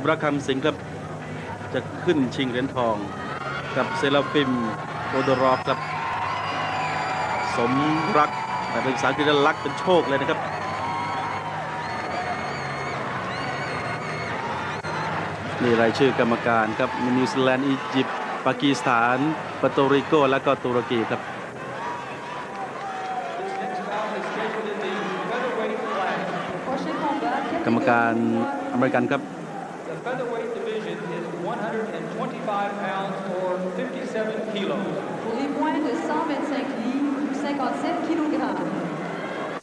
มรักคำสิงครับ จะขึ้นชิงเหรียญทอง กับเซราฟิมโอดรอฟครับ สมรักแต่เป็นภาษาอังกฤษว่ารักเป็นโชคเลยนะครับนี่รายชื่อกรรมการครับมีนิวซีแลนด์อียิปต์ปากีสถานปาโตริโกและก็ตุรกีครับกรรมการอเมริกันครับ The featherweight division is 125 pounds or 57 kilos. Pour les points de 125 livres ou 57 kg.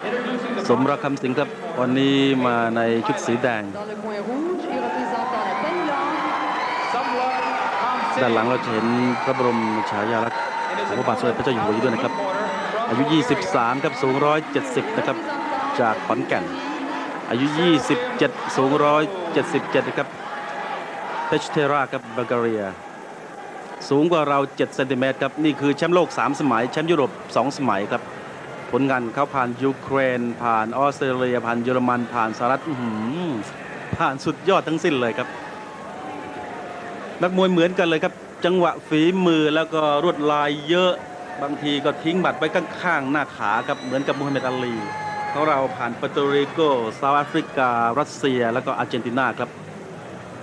Introducing the สมรักคำสิงห์ครับวันนี้มาในชุดสีแดง Dans le coin rouge et représentant la Penland, Samla ด้านหลัง Kamsing เราจะเห็นพระบรมฉายาลักษณ์ and his ของพระบาทสมเด็จพระเจ้าอยู่หัวอยู่ด้วยนะครับ from อายุ 23 ครับ สูง 170 นะครับ จากขอนแก่น อายุ 27 สูง 177 นะครับเทชเทราครับบัลแกเรีย สูงกว่าเรา 7 เซนติเมตรครับ นี่คือแชมป์โลก 3 สมัย แชมป์ยุโรป 2 สมัยครับ ผลงานเขาผ่านยูเครน ผ่านออสเตรเลีย ผ่านเยอรมัน ผ่านสหรัฐผ่านสุดยอดทั้งสิ้นเลยครับ นักมวยเหมือนกันเลยครับ จังหวะฝีมือแล้วก็รวดลายเยอะ บางทีก็ทิ้งบัตรไว้ข้างๆหน้าขาครับ เหมือนกับมูฮัมหมัดอาลี ของเราผ่านปาโตริโกเซาท์แอฟริกา รัสเซีย แล้วก็อาร์เจนตินาครับ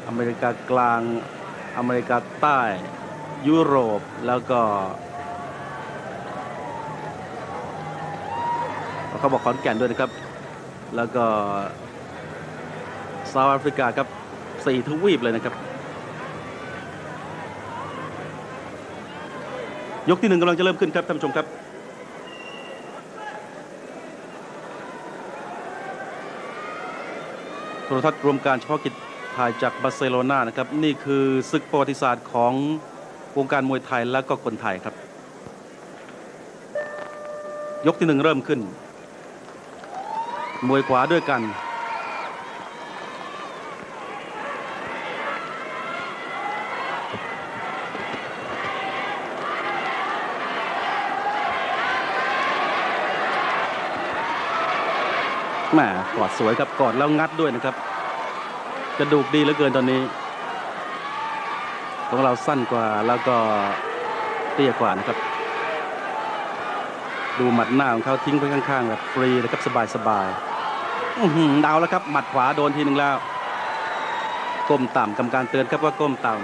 อเมริกากลาง อเมริกาใต้ ยุโรป แล้วก็เขาบอกขอนแก่นด้วยนะครับ แล้วก็เซาท์แอฟริกาครับสี่ทวีปเลยนะครับ ยกที่หนึ่งกำลังจะเริ่มขึ้นครับท่านผู้ชมครับ โท รทัศน์รวมการเฉพาะกิจถ่ายจากบาร์เซโลนานะครับนี่คือศึกประวัติศาสตร์ของวงการมวยไทยและก็คนไทยครับ ยกที่หนึ่งเริ่มขึ้น มวยขวาด้วยกัน แหมกอดสวยครับกอดแล้วงัดด้วยนะครับ กระดูกดีเหลือเกินตอนนี้ ของเราสั้นกว่าแล้วก็เตี้ยกว่านะครับ ดูหมัดหน้าของเขาทิ้งไปข้างๆแบบฟรีนะครับสบายๆอื้อหือดาวแล้วครับ หมัดขวาโดนทีหนึ่งแล้วก้มต่ำกรรมการเตือนครับว่าก้มต่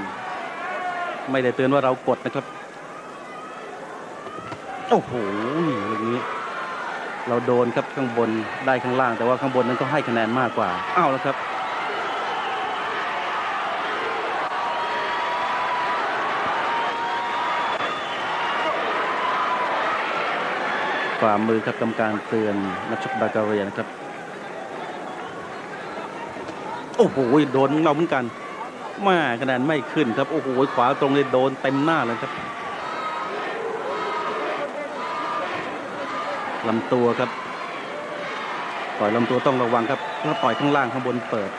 ำไม่ได้เตือนว่าเรากดนะครับ โอ้โหอย่างนี้ เราโดนครับข้างบนได้ข้างล่าง แต่ว่าข้างบนนั้นก็ให้คะแนนมากกว่าเอาวแล้วครับฝ่ามือครับกรรมการเตือนนักชกบาการเรียนะครับ โอ้โหโดนเราเหมือนกันแม่คะแนนไม่ขึ้นครับ โอ้โหขวาตรงเลยโดนเต็มหน้าเลยครับ ลำตัวครับ ต่อยลำตัวต้องระวังครับถ้าต่อยข้างล่างข้างบนเปิด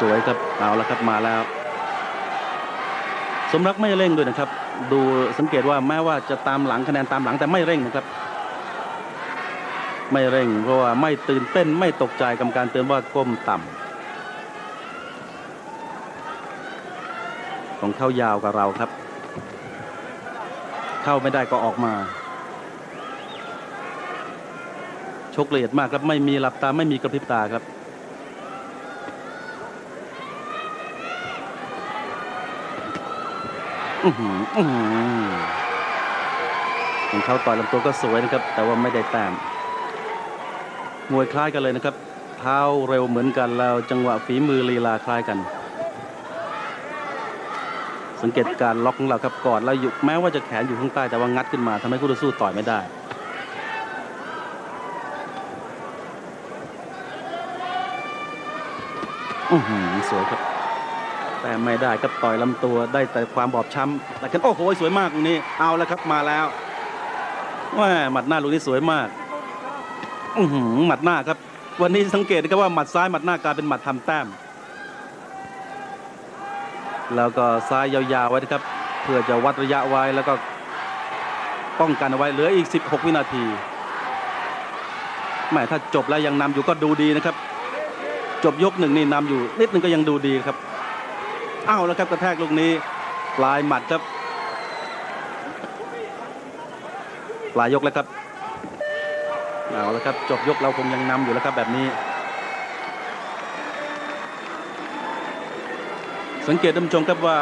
สวยครับเอาแล้วครับมาแล้ว สมรักไม่เร่งด้วยนะครับ ดูสังเกตว่าแม้ว่าจะตามหลังคะแนนตามหลังแต่ไม่เร่งนะครับ ไม่เร่งเพราะว่าไม่ตื่นเต้นไม่ตกใจกรรมการเตือนว่าก้มต่ำ ของเข้ายาวกับเราครับ เข้าไม่ได้ก็ออกมา ชกละเอียดมากครับไม่มีหลับตาไม่มีกระพริบตาครับอื้อหืออื้อหือของเขาต่อยลำตัวก็สวยนะครับ แต่ว่าไม่ได้แต้มมวยคล้ายกันเลยนะครับ เท้าเร็วเหมือนกันแล้วจังหวะฝีมือลีลาคล้ายกัน สังเกตการล็อกของเราครับกอดแล้วอยู่แม้ว่าจะแขนอยู่ข้างใต้แต่ว่างัดขึ้นมาทำให้คู่ต่อสู้ต่อยไม่ได้อือหือสวยครับ แต่ไม่ได้ครับต่อยลำตัวได้แต่ความบอบช้ำแต่กันโอ้โหสวยมากลูกนี้เอาแล้วครับมาแล้วว่าหมัดหน้าลูกนี้สวยมากอือหือหมัดหน้าครับ วันนี้สังเกตนะครับว่าหมัดซ้ายหมัดหน้ากลายเป็นหมัดทำแต้ม แล้วก็ซ้ายยาวๆไว้นะครับ เพื่อจะวัดระยะไว้แล้วก็ป้องกันเอาไว้เหลืออีก 16 วินาทีแม่ถ้าจบแล้วยังนำอยู่ก็ดูดีนะครับ จบยกหนึ่งนี่นำอยู่ นิดนึงก็ยังดูดีครับอ้าวแล้วครับกระแทกลูกนี้ปลายหมัดครับปลายยกแล้วครับเอาแล้วครับจบยกเราคงยังนำอยู่แล้วครับแบบนี้ สังเกตท่านผู้ชมครับว่า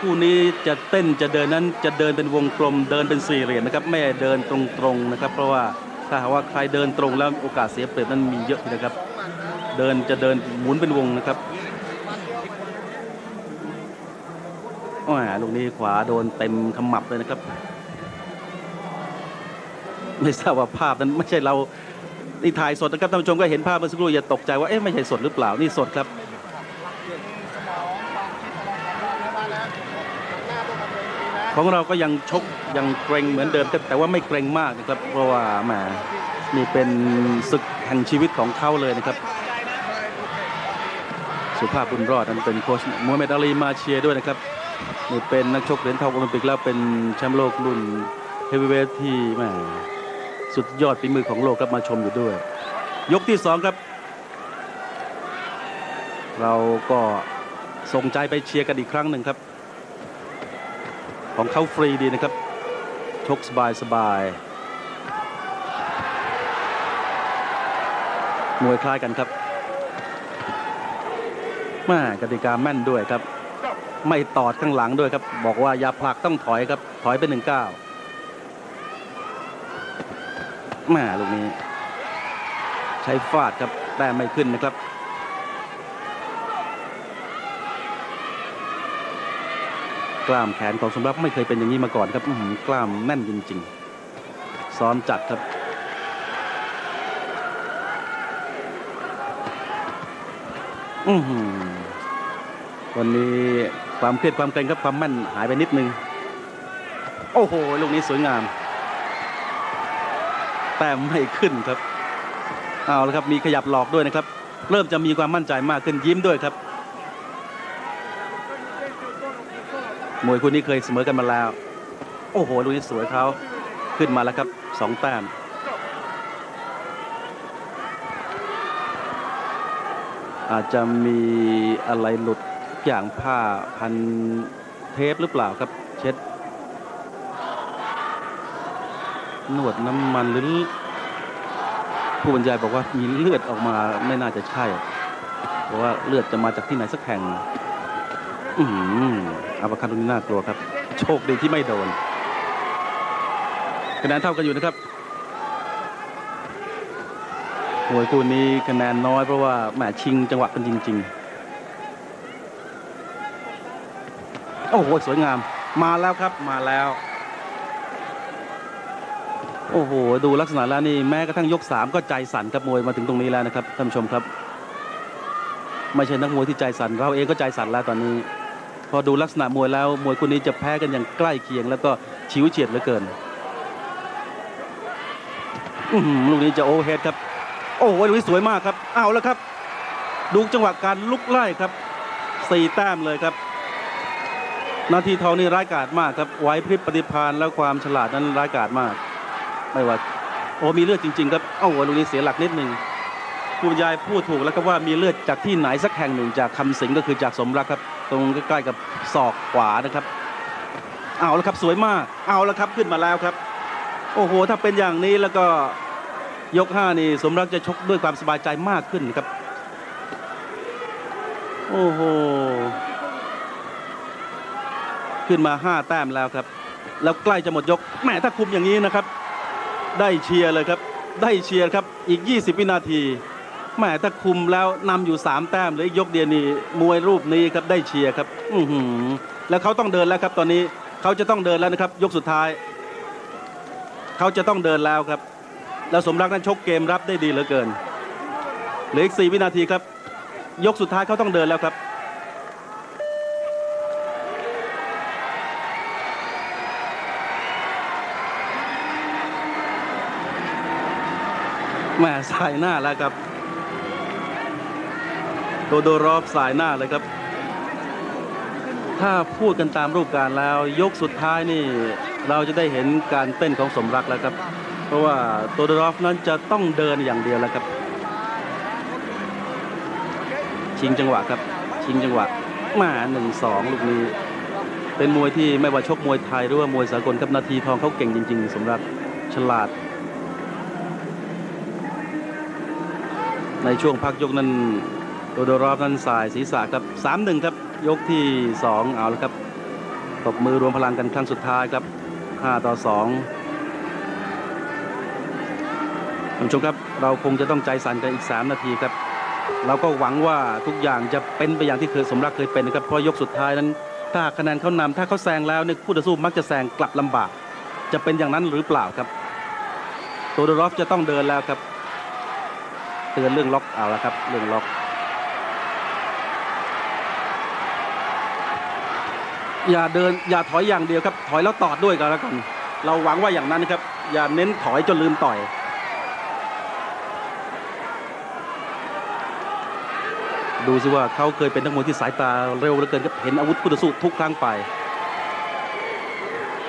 คู่นี้จะเต้นจะเดินนั้นจะเดินเป็นวงกลมเดินเป็นสี่เหลี่ยมนะครับไม่เดินตรงๆนะครับ เพราะว่าถ้าหากว่าใครเดินตรงแล้วโอกาสเสียเปรียบนั้นมีเยอะนะครับ เดินจะเดินหมุนเป็นวงนะครับโอ้ยลูกนี้ขวาโดนเต็มขมับเลยนะครับ ไม่ทราบว่าภาพนั้นไม่ใช่เรานี่ถ่ายสดนะครับท่านผู้ชมก็เห็นภาพเมื่อสักครู่อย่าตกใจว่าเอ๊ะไม่ใช่สดหรือเปล่านี่สดครับ ของเราก็ยังชกยังเกรงเหมือนเดิมครับแต่ว่าไม่เกรงมากนะครับ เพราะว่าแหมนี่เป็นศึกแห่งชีวิตของเขาเลยนะครับ สุภาพบุญรอดนั้นเป็นโค้ชมูฮัมหมัดอาลีมาเชียร์ด้วยนะครับนี่เป็นนักชกเหรียญทองโอลิมปิกแล้วเป็นแชมป์โลกรุ่นเฮฟวีเวทที่แหมสุดยอดฝีมือของโลกครับมาชมอยู่ด้วย ยกที่สองครับ เราก็ส่งใจไปเชียร์กันอีกครั้งหนึ่งครับ ของเขาฟรีดีนะครับ ชกสบายสบายมวยคล้ายกันครับแม่กติกาแม่นด้วยครับ ไม่ตอดข้างหลังด้วยครับ บอกว่าอย่าผลักต้องถอยครับ ถอยไปหนึ่งเก้าแม่ลูกนี้ ใช้ฟาดครับแต่ไม่ขึ้นนะครับ กล้ามแขนของสมรักไม่เคยเป็นอย่างนี้มาก่อนครับกล้ามแน่นจริง ๆ ซ้อมจัดครับอือหือวันนี้ความเครียดความเกรงครับความแม่นหายไปนิดนึง โอ้โห ลูกนี้สวยงาม แต่ไม่ขึ้นครับ เอาละครับมีขยับหลอกด้วยนะครับ เริ่มจะมีความมั่นใจมากขึ้นยิ้มด้วยครับ มวยคู่นี้เคยเสมอกันมาแล้ว โอ้โหลูกนี้สวยเขาขึ้นมาแล้วครับสองแต้มอาจจะมีอะไรหลุดอย่างผ้าพันเทปหรือเปล่าครับ เช็ดนวดน้ำมันหรือผู้บรรยายบอกว่ามีเลือดออกมาไม่น่าจะใช่ เพราะว่าเลือดจะมาจากที่ไหนสักแห่ง อือหืออาบาคันตรงนี้น่ากลัวครับ โชคดีที่ไม่โดนคะแนนเท่ากันอยู่นะครับมวยคู่นี้คะแนนน้อยเพราะว่าแหมชิงจังหวะกันจริง ๆ โอ้โหสวยงาม มาแล้วครับมาแล้ว โอ้โห ดูลักษณะแล้วนี่แม้กระทั่งยกสามก็ใจสั่นครับมวยมาถึงตรงนี้แล้วนะครับท่านผู้ชมครับ ไม่ใช่นักมวยที่ใจสั่นเราเองก็ใจสั่นแล้วตอนนี้ พอดูลักษณะมวยแล้วมวยคู่นี้จะแพ้กันอย่างใกล้เคียง แล้วก็ชิวเฉียดเหลือเกินลูกนี้จะโอเวอร์เฮดครับ โอ้โหลูกนี้สวยมากครับเอาแล้วครับ ดูจังหวะการลุกไล่ครับสี่แต้มเลยครับ นาทีทองนี่ร้ายกาจมากครับไหวพริบปฏิภาณแล้วความฉลาดนั้นร้ายกาจมาก ไม่ว่าโอ้มีเลือดจริง ๆ ครับเอ้าลูกนี้เสียหลักนิดนึ่ง คุณยายพูดถูกแล้วครับว่ามีเลือดจากที่ไหนสักแห่งหนึ่งจากคำสิงก็คือจากสมรักครับ ตรงใกล้ๆกับศอกขวานะครับ เอาแล้วครับสวยมาก เอาแล้วครับขึ้นมาแล้วครับ โอ้โห ถ้าเป็นอย่างนี้แล้วก็ยกห้านี่สมรักจะชกด้วยความสบายใจมากขึ้นครับ โอ้โหขึ้นมาห้าแต้มแล้วครับ แล้วใกล้จะหมดยกแหมถ้าคุมอย่างนี้นะครับ ได้เชียร์เลยครับ ได้เชียร์ครับอีก 20 วินาที แหมถ้าคุมแล้วนำอยู่3แต้มเหลือยกเดียวนี่มวยรูปนี้ครับได้เชียร์ครับอือหือแล้วเขาต้องเดินแล้วครับ ตอนนี้เขาจะต้องเดินแล้วนะครับ ยกสุดท้าย เขาจะต้องเดินแล้วครับ แล้วสมรักนั้นชกเกมรับได้ดีเหลือเกินเหลืออีก4วินาทีครับ ยกสุดท้ายเขาต้องเดินแล้วครับแม่สายหน้าแล้วครับ โตโดรอฟสายหน้าเลยครับ ถ้าพูดกันตามรูปการแล้ว ยกสุดท้ายนี่เราจะได้เห็นการเต้นของสมรักแล้วครับ เพราะว่าโตโดรอฟนั้นจะต้องเดินอย่างเดียวแล้วครับ ชิงจังหวะครับ ชิงจังหวะมาหนึ่งสองลูกนี้ เป็นมวยที่ไม่ว่าชกมวยไทยหรือว่ามวยสากลครับนาทีทองเขาเก่งจริง ๆ สมรักฉลาด ในช่วงพักยกนั้น โดโดรอฟนั้นสายศีรษะครับสามหนึ่งครับยกที่สองเอาแล้วครับตบมือรวมพลังกันครั้งสุดท้ายครับห้าต่อสองท่านผู้ชมครับเราคงจะต้องใจสั่นกันอีก 3 นาทีครับ เราก็หวังว่าทุกอย่างจะเป็นไปอย่างที่เคยสมรักเคยเป็นนะครับเพราะยกสุดท้ายนั้น ถ้าคะแนนเขานำถ้าเขาแซงแล้วเนี่ยคู่ต่อสู้มักจะแซงกลับลำบาก จะเป็นอย่างนั้นหรือเปล่าครับโตโดรอฟจะต้องเดินแล้วครับ เตือนเรื่องล็อกเอาละครับเรื่องล็อก อย่าเดินอย่าถอยอย่างเดียวครับ ถอยแล้วตอดด้วยกันแล้วกัน เราหวังว่าอย่างนั้นนะครับ อย่าเน้นถอยจนลืมต่อยดูสิว่าเขาเคยเป็นนักมวยที่สายตาเร็วเหลือเกินครับเห็นอาวุธคู่ต่อสู้ทุกครั้งไป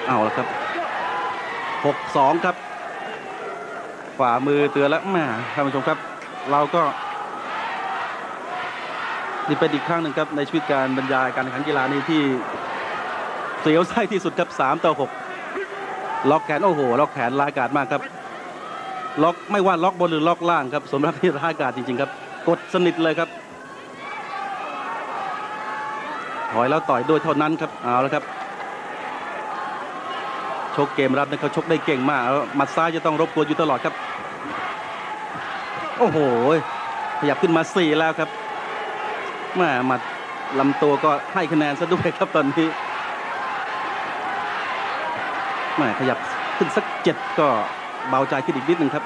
เอาละครับหกสองครับฝ่ามือเตือนแล้วแม่ท่านผู้ชมครับ เราก็นี่เป็นอีกครั้งหนึ่งครับในชีวิตการบรรยายการแข่งขันกีฬานี้ที่ สียวไส้ที่สุดครับ3ต่อ6ล็อกแขนโอ้โหล็อกแขนร้ายกาจมากครับ ล็อกไม่ว่าล็อกบนหรือล็อกล่างครับ สมรักที่ร้ายกาจจริงๆครับ กดสนิทเลยครับถอยแล้วต่อยด้วยเท่านั้นครับเอาแล้วครับชกเกมรับนะเขาชกได้เก่งมากมัดซ้ายจะต้องรบกวนอยู่ตลอดครับ โอ้โหขยับขึ้นมาสี่แล้วครับแม่หมัดลำตัวก็ให้คะแนนซะด้วยครับตอนนี้ แม่ขยับขึ้นสักเจ็ดก็เบาใจขึ้นอีกนิดหนึ่งครับ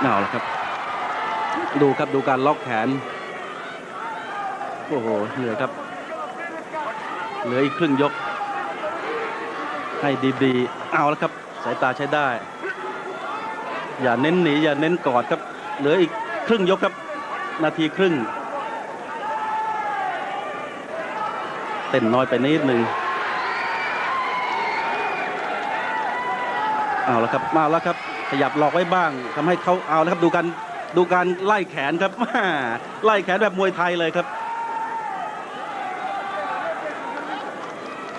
เอาละครับ ดูครับดูการล็อกแขน โอ้โหเหนื่อยครับ เหลืออีกครึ่งยก ให้ดีๆ เอาล้วครับ สายตาใช้ได้ อย่าเน้นหนีอย่าเน้นกอดครับ เหลืออีกครึ่งยกครับ นาทีครึ่ง เต้นน้อยไปนิดหนึ่งเอาแล้วครับมาแล้วครับ ขยับหลอกไว้บ้างทำให้เขาเอาแล้วครับดูการดูการไล่แขนครับม่ไล่แขนแบบมวยไทยเลยครับ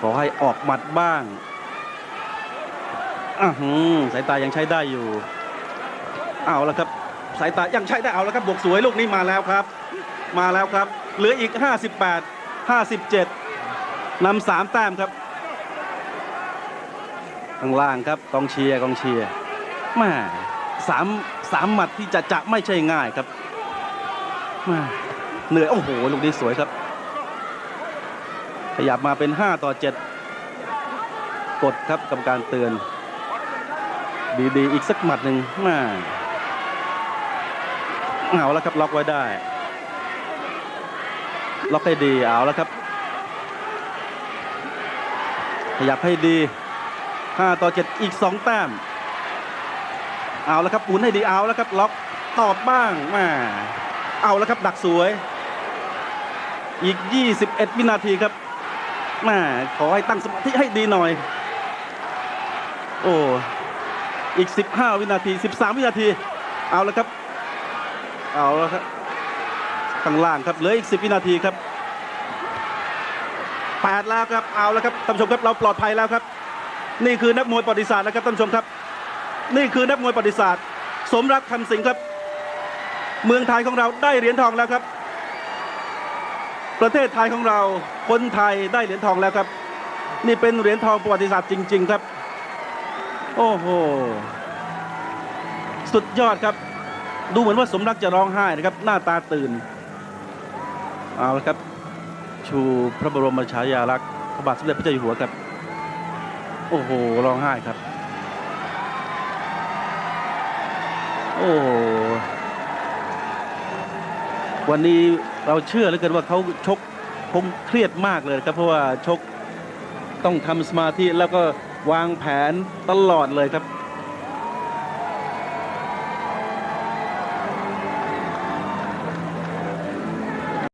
ขอให้ออกหมัดบ้างอ่าหืมสายตายังใช้ได้อยู่ เอาแล้วครับ สายตายังใช้ได้เอาแล้วครับบวกสวยลูกนี้มาแล้วครับ มาแล้วครับ เหลืออีก 58 57 นำสามแต้มครับข้างล่างครับกองเชียร์กองเชียร์แม่สามสามหมัดที่จะจะไม่ใช่ง่ายครับแม่เหนื่อยโอ้โหลูกนี้สวยครับ ขยับมาเป็น 5 ต่อ 7 กดครับกรรมการเตือน ดีๆ อีกสักหมัดหนึ่งมาเอาแล้วครับล็อกไว้ได้ ล็อกให้ดีเอาแล้วครับ ขยับให้ดี 5 ต่อ 7 อีก 2 แต้ม เอาแล้วครับหมุนให้ดีเอาแล้วครับล็อกตอบบ้างมาเอาแล้วครับดักสวย อีก 21 วินาทีครับแม่ขอให้ตั้งสมาธิให้ดีหน่อย โอ้อีก 15 วินาที 13 วินาที เอาแล้วครับ เอาแล้วครับข้างล่างครับเหลืออีก 10 วินาทีครับ 8 แล้วครับเอาแล้วครับท่านผู้ชมครับเราปลอดภัยแล้วครับ นี่คือนักมวยประวัติศาสตร์นะครับท่านผู้ชมครับ นี่คือนักมวยประวัติศาสตร์ สมรักคำสิงครับ เมืองไทยของเราได้เหรียญทองแล้วครับ ประเทศไทยของเราคนไทยได้เหรียญทองแล้วครับ นี่เป็นเหรียญทองประวัติศาสตร์จริง ๆ ครับ โอ้โหสุดยอดครับ ดูเหมือนว่าสมรักจะร้องไห้นะครับ หน้าตาตื่นเอาละครับ ชูพระบรมฉายาลักษณ์พระบาทสมเด็จพระเจ้าอยู่หัวครับ โอ้โหร้องไห้ครับ โอ้วันนี้เราเชื่อเหลือเกินว่าเขาชกคงเครียดมากเลยครับ เพราะว่าชกต้องทำสมาธิแล้วก็วางแผนตลอดเลยครับ